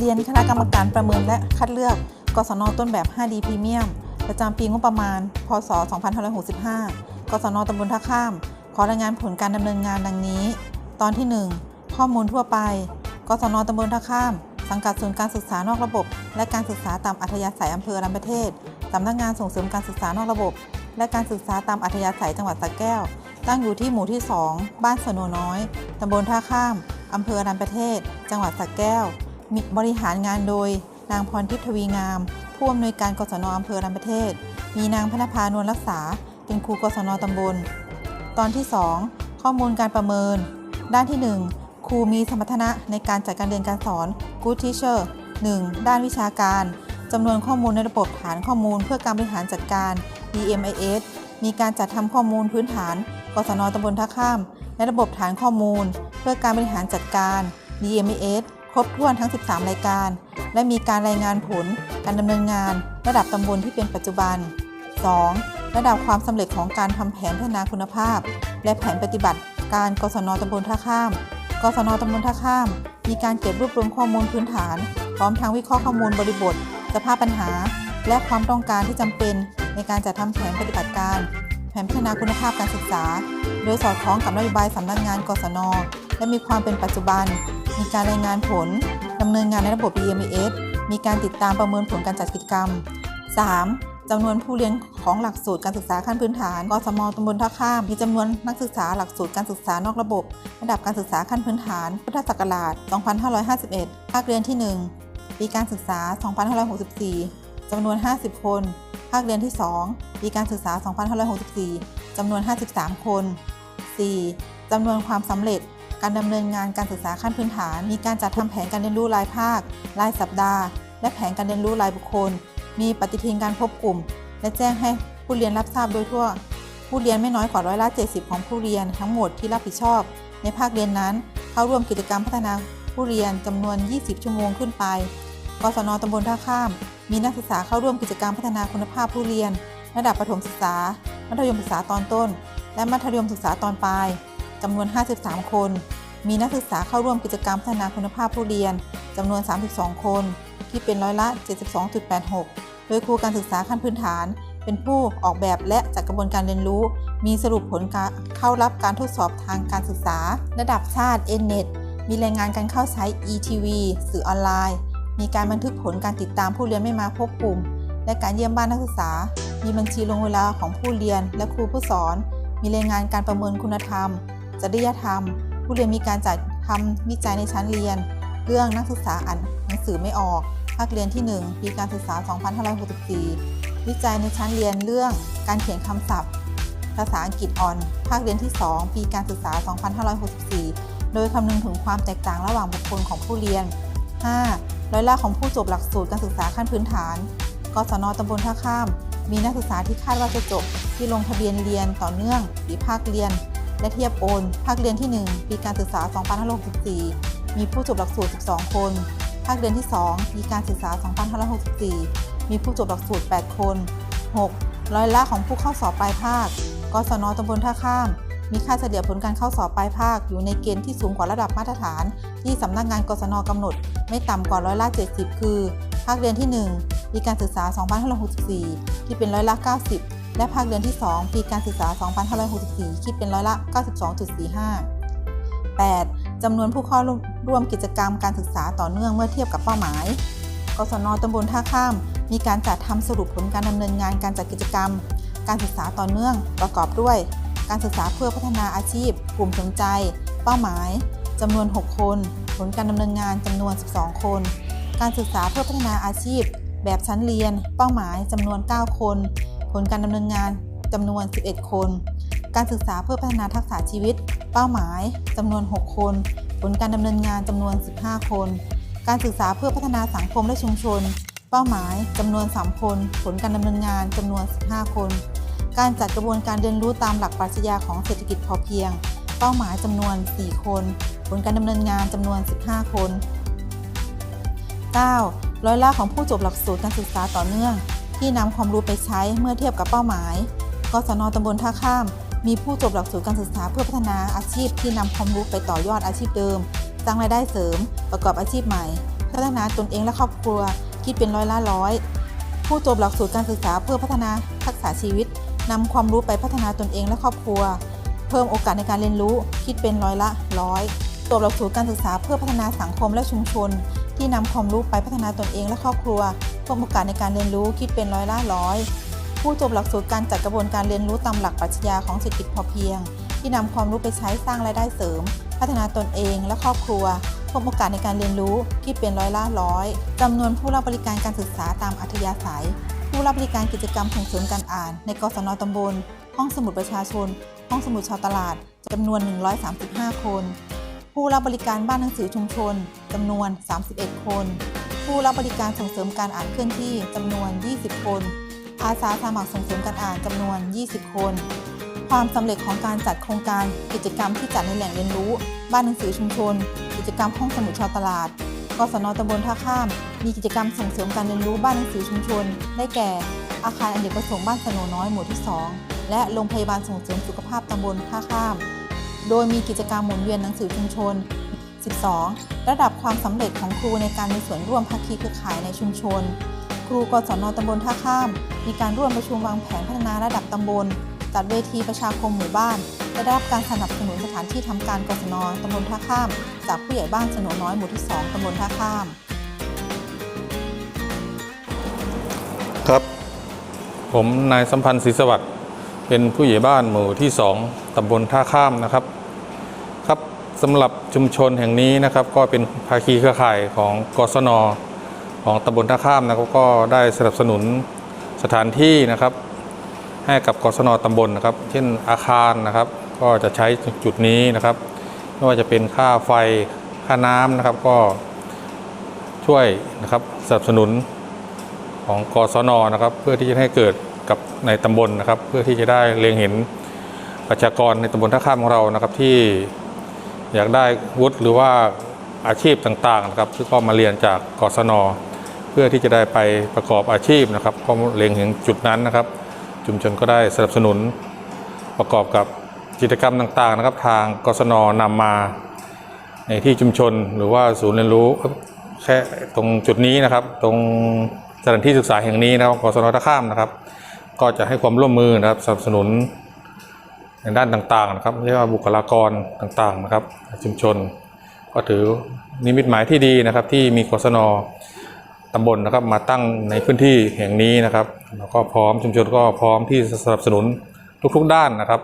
เรียนคณะกรรมการประเมินและคัดเลือก กศนต้นแบบ 5D พรีเมียมประจำปีงบประมาณ พศ 2565 กศนตำบลท่าข้าม ขอรายงานผลการดำเนินงานดังนี้ ตอนที่ 1 ข้อมูลทั่วไป กศนตำบลท่าข้าม สังกัดศูนย์การศึกษานอกระบบ และการศึกษาตามอัธยาศัยอำเภอรัญญประเทศสำนักงานส่งเสริมการศึกษานอกระบบ และการศึกษาตามอัธยาศัยจังหวัดสระแก้ว ตั้งอยู่ที่หมู่ที่ 2 บ้านสนน้อยตำบลท่าข้ามอำเภอรัญญประเทศ จังหวัดสระแก้ว บริหารงานโดย นางพรทิพย์ทวีงาม ผู้อำนวยการกศนอำเภอรัญญประเทศ มีนางพนภานวลรักษา เป็นครูกศนตำบล ตอนที่ 2 ข้อมูลการประเมิน ด้านที่ 1 ครูมีสมรรถนะในการจัดการเรียนการสอน Good Teacher 1. ด้านวิชาการจำนวนข้อมูลในระบบฐานข้อมูลเพื่อการบริหารจัดการ DMIS มีการจัดทำข้อมูลพื้นฐาน กศนตำบลท่าข้าม และระบบฐานข้อมูล เพื่อการบริหารจัดการ DMIS ครบถ้วนทั้ง 13 รายการ และมีการรายงานผลการดำเนินงาน ระดับตำบลที่เป็นปัจจุบัน 2. ระดับความสำเร็จของการทำแผนพัฒนาคุณภาพ และแผนปฏิบัติการกศนตำบลท่าข้าม กศนตำบลท่าข้าม มีการเก็บรวบรวมข้อมูลพื้นฐาน พร้อมทั้งวิเคราะห์ข้อมูลบริบท สภาพปัญหา และความต้องการที่จำเป็นในการจัดทำแผนปฏิบัติการ แผนพัฒนาคุณภาพการศึกษา โดยสอดคล้องกับนโยบายสำนักงานกศน และมีความเป็นปัจจุบัน มีการรายงานผลดำเนินงานในระบบ EMS มีการติดตามประเมินผลการจัดกิจกรรม 3. จำนวนผู้เรียนของหลักสูตรการศึกษาขั้นพื้นฐานกสมตำบลท่าข้าม มีจำนวนนักศึกษาหลักสูตรการศึกษานอกระบบ ระดับการศึกษาขั้นพื้นฐาน พุทธศักราช 2551 ภาคเรียนที่ 1 ปีการศึกษา 2564 จำนวน 50 คน ภาคเรียนที่ 2 ปีการศึกษา 2564 จำนวน 53 คน 4. จำนวนความสำเร็จ การดำเนินงานการศึกษาขั้นพื้นฐาน มีการจัดทำแผนการเรียนรู้รายภาค รายสัปดาห์ และแผนการเรียนรู้รายบุคคล มีปฏิทินการพบกลุ่ม และแจ้งให้ผู้เรียนรับทราบโดยทั่ว ผู้เรียนไม่น้อยกว่าร้อยละ70 ของผู้เรียนทั้งหมดที่รับผิดชอบ ในภาคเรียนนั้น เข้าร่วมกิจกรรมพัฒนาผู้เรียนจำนวน 20 ชั่วโมงขึ้นไป กศนตำบลท่าข้าม มีนักศึกษาเข้าร่วมกิจกรรมพัฒนาคุณภาพผู้เรียน ระดับประถมศึกษา มัธยมศึกษาตอนต้น และมัธยมศึกษาตอนปลายจำนวน 53 คน มีนักศึกษาเข้าร่วมกิจกรรมพัฒนาคุณภาพผู้เรียนจำนวน 32 คน ที่เป็นร้อยละ 72.86 โดยครูการศึกษาขั้นพื้นฐาน เป็นผู้ออกแบบและจัดกระบวนการเรียนรู้ มีสรุปผลการเข้ารับการทดสอบทางการศึกษา ระดับชาติ NNET มีรายงานการเข้าใช้ ETV สื่อออนไลน์ มีการบันทึกผลการติดตามผู้เรียนไม่มาพบกลุ่ม และการเยี่ยมบ้านนักศึกษา มีบัญชีลงเวลาของผู้เรียนและครูผู้สอน มีรายงานการประเมินคุณธรรม จริยธรรม ผู้เรียนมีการจัดทำวิจัยในชั้นเรียน เรื่องนักศึกษาอ่านหนังสือไม่ออกภาคเรียนที่ 1 ปีการศึกษา 2564 วิจัยในชั้นเรียนเรื่องการเขียนคำศัพท์ ภาษาอังกฤษอ่อน ภาคเรียนที่ 2 ปีการศึกษา 2564 โดยคำนึงถึงความแตกต่างระหว่างบุคคลของผู้เรียน 5. ร้อยละของผู้จบหลักสูตรการศึกษาขั้นพื้นฐาน กศนตำบลท่าข้าม มีนักศึกษาที่คาดว่าจะจบที่ลงทะเบียนเรียนต่อเนื่องหรือภาคเรียน และเทียบโอน ภาคเรียนที่ 1 ปีการศึกษา 2564 มีผู้จบหลักสูตร 12 คน ภาคเรียนที่ 2 ปีการศึกษา 2564 มีผู้จบหลักสูตร 8 คน 6. ร้อยละของผู้เข้าสอบปลายภาค กศนตำบลท่าข้าม มีค่าเฉลี่ยผลการเข้าสอบปลายภาคอยู่ในเกณฑ์ที่สูงกว่าระดับมาตรฐาน ที่สำนักงานกศนกำหนด ไม่ต่ำกว่าร้อยละ 70 คือ ภาคเรียนที่ 1 ปีการศึกษา 2564 ที่เป็นร้อยละ 90 และภาคเรียนที่ 2 ปีการศึกษา 2564 คิดเป็นร้อยละ 92.45 8. จำนวนผู้เข้าร่วมกิจกรรมการศึกษาต่อเนื่องเมื่อเทียบกับเป้าหมาย กศนตำบลท่าข้าม มีการจัดทำสรุปผลการดำเนินงานการจัดกิจกรรม การศึกษาต่อเนื่องประกอบด้วย การศึกษาเพื่อพัฒนาอาชีพ กลุ่มสนใจ เป้าหมายจำนวน 6 คน ผลการดำเนินงานจำนวน 12 คน การศึกษาเพื่อพัฒนาอาชีพ แบบชั้นเรียน เป้าหมายจำนวน 9 คน ผลการดำเนินงานจำนวน 11 คน การศึกษาเพื่อพัฒนาทักษะชีวิต เป้าหมายจำนวน 6 คน ผลการดำเนินงานจำนวน 15 คน การศึกษาเพื่อพัฒนาสังคมและชุมชน เป้าหมายจำนวน 3 คน ผลการดำเนินงานจำนวน 15 คน การจัดกระบวนการเรียนรู้ตามหลักปรัชญาของเศรษฐกิจพอเพียง เป้าหมายจำนวน 4 คน ผลการดำเนินงานจำนวน 15 คน 9. ร้อยละของผู้จบหลักสูตรการศึกษาต่อเนื่อง ที่นำความรู้ไปใช้เมื่อเทียบกับเป้าหมาย กศนตำบลท่าข้าม มีผู้จบหลักสูตรการศึกษาเพื่อพัฒนาอาชีพที่นำความรู้ไปต่อยอดอาชีพเดิมสร้างรายได้เสริม ประกอบอาชีพใหม่ พัฒนาตนเองและครอบครัว คิดเป็นร้อยละร้อย ผู้จบหลักสูตรการศึกษาเพื่อพัฒนาทักษะชีวิตนำความรู้ไปพัฒนาตนเองและครอบครัว เพิ่มโอกาสในการเรียนรู้ คิดเป็นร้อยละร้อยจบหลักสูตรการศึกษาเพื่อพัฒนาสังคมและชุมชน ที่นำความรู้ไปพัฒนาตนเองและครอบครัว พิ่มโอกาสในการเรียนรู้คิดเป็นร้อยละร้อย ผู้จบหลักสูตรการจัดกระบวนการเรียนรู้ตามหลักปรัชญาของเศรษฐกิจพอเพียง ที่นำความรู้ไปใช้สร้างรายได้เสริม พัฒนาตนเองและครอบครัวเพิ่มโอกาสในการเรียนรู้คิดเป็นร้อยละร้อยจำนวนผู้รับบริการการศึกษาตามอัธยาศัย ผู้รับบริการกิจกรรมส่งเสริมการอ่าน ในกศนตำบล ห้องสมุดประชาชน ห้องสมุดชาวตลาดจำนวน 135 คน ผู้รับบริการบ้านหนังสือชุมชนจำนวน 31 คน ผู้รับบริการส่งเสริมการอ่านเคลื่อนที่จำนวน 20 คน อาสาสมัครส่งเสริมการอ่านจำนวน 20 คน ความสำเร็จของการจัดโครงการกิจกรรมที่จัดในแหล่งเรียนรู้ บ้านหนังสือชุมชน กิจกรรมห้องสมุดชาวตลาดกศนตำบลท่าข้าม มีกิจกรรมส่งเสริมการเรียนรู้บ้านหนังสือชุมชน ได้แก่ อาคารอเนกประสงค์บ้านสโนน้อยหมู่ที่ 2 และโรงพยาบาลส่งเสริมสุขภาพตำบลท่าข้าม โดยมีกิจกรรมหมุนเวียนหนังสือชุมชน 12. ระดับความสำเร็จของครูในการมีส่วนร่วมภาคีเครือข่ายในชุมชน ครูกศนตำบลท่าข้าม มีการร่วมประชุมวางแผนพัฒนาระดับตำบล จัดเวทีประชาคมหมู่บ้านและได้รับการสนับสนุนสถานที่ทำการกศนตำบลท่าข้าม จากผู้ใหญ่บ้านสนน้อยหมู่ที่ 2ตำบลท่าข้าม ครับ ผมนายสัมพันธ์ศรีสวัสดิ์เป็นผู้ใหญ่บ้านหมู่ที่ 2ตำบลท่าข้ามนะครับ สำหรับชุมชนแห่งนี้นะครับ ก็เป็นภาคีเครือข่ายของกศนของตำบลท่าข้ามนะครับก็ได้สนับสนุนสถานที่นะครับ ให้กับกศนตำบลนะครับ เช่นอาคารนะครับ ก็จะใช้จุดนี้นะครับ ไม่ว่าจะเป็นค่าไฟค่าน้ำนะครับก็ช่วยนะครับสนับสนุนของกศนนะครับ เพื่อที่จะให้เกิดกับในตำบลนะครับ เพื่อที่จะได้เล็งเห็นประชากรในตำบลท่าข้ามของเรานะครับที่ อยากได้วุฒิหรือว่าอาชีพต่างๆนะครับซึ่ก็มาเรียนจากกศน เพื่อที่จะได้ไปประกอบอาชีพนะครับก็เล็งเห็นจุดนั้นนะครับ ชุมชนก็ได้สนับสนุนประกอบกับกิจกรรมต่างๆนะครับ ทางกศนนำมาในที่ชุมชนหรือว่าศูนย์เรียนรู้แค่ตรงจุดนี้นะครับ ตรงสถานที่ศึกษาแห่งนี้นะครับกศนท่าข้ามนะครับ ก็จะให้ความร่วมมือนะครับสนับสนุน ในด้านต่างๆนะครับไม่ว่าบุคลากรต่างๆนะครับ ชุมชน ก็ถือนิมิตหมายที่ดีนะครับ ที่มีกศนตำบลนะครับมาตั้งในพื้นที่แห่งนี้นะครับแล้วก็พร้อมชุมชนก็พร้อมที่จะสนับสนุนทุกๆด้านนะครับ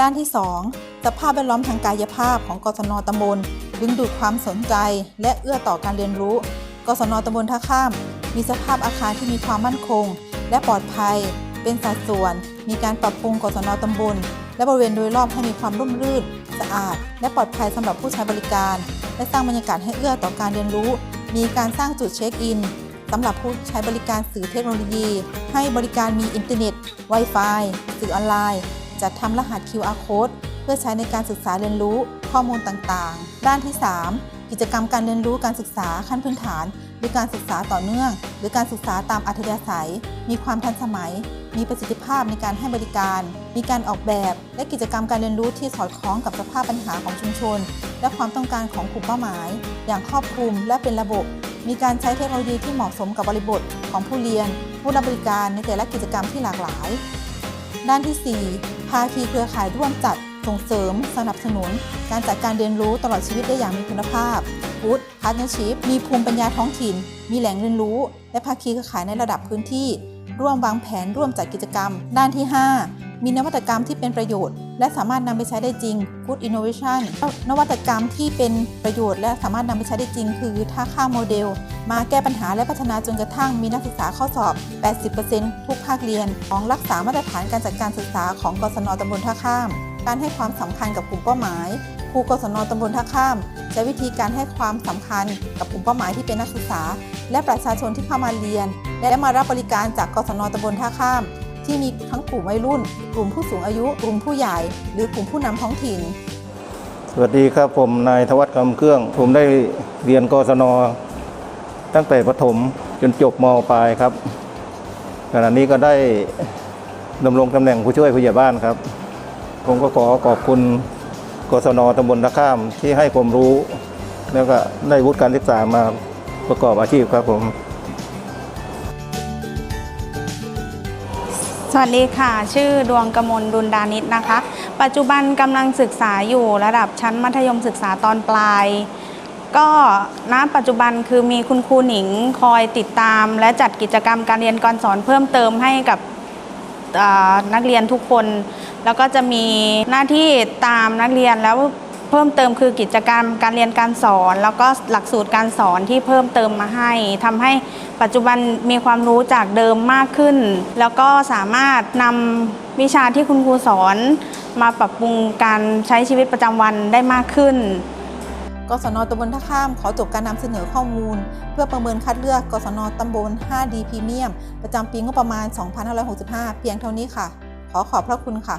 ด้านที่ 2 สภาพแวดล้อมทางกายภาพของกศนตำบล ดึงดูดความสนใจ และเอื้อต่อการเรียนรู้ กศนตำบลท่าข้าม มีสภาพอาคารที่มีความมั่นคง และปลอดภัย เป็นสัดส่วน มีการปรับปรุงกศนตำบล และบริเวณโดยรอบให้มีความร่มรื่น สะอาด และปลอดภัยสำหรับผู้ใช้บริการ และสร้างบรรยากาศให้เอื้อต่อการเรียนรู้ มีการสร้างจุดเช็คอินสำหรับผู้ใช้บริการสื่อเทคโนโลยี ให้บริการมีอินเทอร์เน็ต Wi-Fi สื่อออนไลน์ จัดทำรหัส QR code เพื่อใช้ในการศึกษาเรียนรู้ข้อมูลต่างๆ ด้านที่ 3 กิจกรรมการเรียนรู้การศึกษาขั้นพื้นฐาน รือการศึกษาต่อเนื่อง หรือการศึกษาตามอัธยาศัย มีความทันสมัย มีประสิทธิภาพในการให้บริการ มีการออกแบบ และกิจกรรมการเรียนรู้ที่สอดคล้องกับสภาพปัญหาของชุมชน และความต้องการของกลุ่มเป้าหมาย อย่างครอบคลุมและเป็นระบบ มีการใช้เทคโนโลยีที่เหมาะสมกับบริบทของผู้เรียน ผู้รับบริการในแต่ละกิจกรรมที่หลากหลาย ด้านที่ 4 ภาคีเครือข่ายร่วมจัดส่งเสริม สนับสนุน การจัดการเรียนรู้ตลอดชีวิตได้อย่างมีคุณภาพ Good Partnership มีภูมิปัญญาท้องถิ่น มีแหล่งเรียนรู้ และภาคีเครือข่ายในระดับพื้นที่ ร่วมวางแผนร่วมจัดกิจกรรม ด้านที่ 5 มีนวัตกรรมที่เป็นประโยชน์ และสามารถนำไปใช้ได้จริง Good Innovation นวัตกรรมที่เป็นประโยชน์ และสามารถนำไปใช้ได้จริง คือท่าข้ามโมเดล มาแก้ปัญหาและพัฒนาจนกระทั่งมีนักศึกษาเข้าสอบ 80%ทุกภาคเรียน ของรักษามาตรฐานการจัดการศึกษาของกศนตำบลท่าข้าม การให้ความสำคัญกับกลุ่มเป้าหมายครูกศนตำบลท่าข้าม ใช้วิธีการให้ความสำคัญกับกลุ่มเป้าหมายที่เป็นนักศึกษา และประชาชนที่เข้ามาเรียน และมารับบริการจากกศนตำบลท่าข้าม ที่มีทั้งกลุ่มวัยรุ่น กลุ่มผู้สูงอายุ กลุ่มผู้ใหญ่ หรือกลุ่มผู้นำท้องถิ่น สวัสดีครับผมนายธวัฒน์คำเครื่อง ผมได้เรียนกศนตั้งแต่ประถมจนจบมปลายครับขณะนี้ก็ได้ดำรงตำแหน่งผู้ช่วยผู้ใหญ่บ้านครับ ผมก็ขอขอบคุณกศนตำบลตะข้ามที่ให้ความรู้ แล้วก็ได้วุฒิการศึกษามาประกอบอาชีพครับผม สวัสดีค่ะ ชื่อดวงกมลดุลดานิตนะคะ ปัจจุบันกำลังศึกษาอยู่ระดับชั้นมัธยมศึกษาตอนปลาย ก็ณปัจจุบันคือมีคุณครูหนิงคอยติดตาม และจัดกิจกรรมการเรียนการสอนเพิ่มเติมให้กับ นักเรียนทุกคน แล้วก็จะมีหน้าที่ตามนักเรียนแล้วเพิ่มเติมคือกิจกรรมการเรียนการสอน แล้วก็หลักสูตรการสอนที่เพิ่มเติมมาให้ทำให้ปัจจุบันมีความรู้จากเดิมมากขึ้น แล้วก็สามารถนำวิชาที่คุณครูสอน มาปรับปรุงการใช้ชีวิตประจำวันได้มากขึ้น กศนตำบลท่าข้ามขอจบการนำเสนอข้อมูล เพื่อประเมินคัดเลือกกศนตำบล 5D พรีเมียม ประจำปีงบประมาณ 2565 เพียงเท่านี้ค่ะ ขอขอบพระคุณค่ะ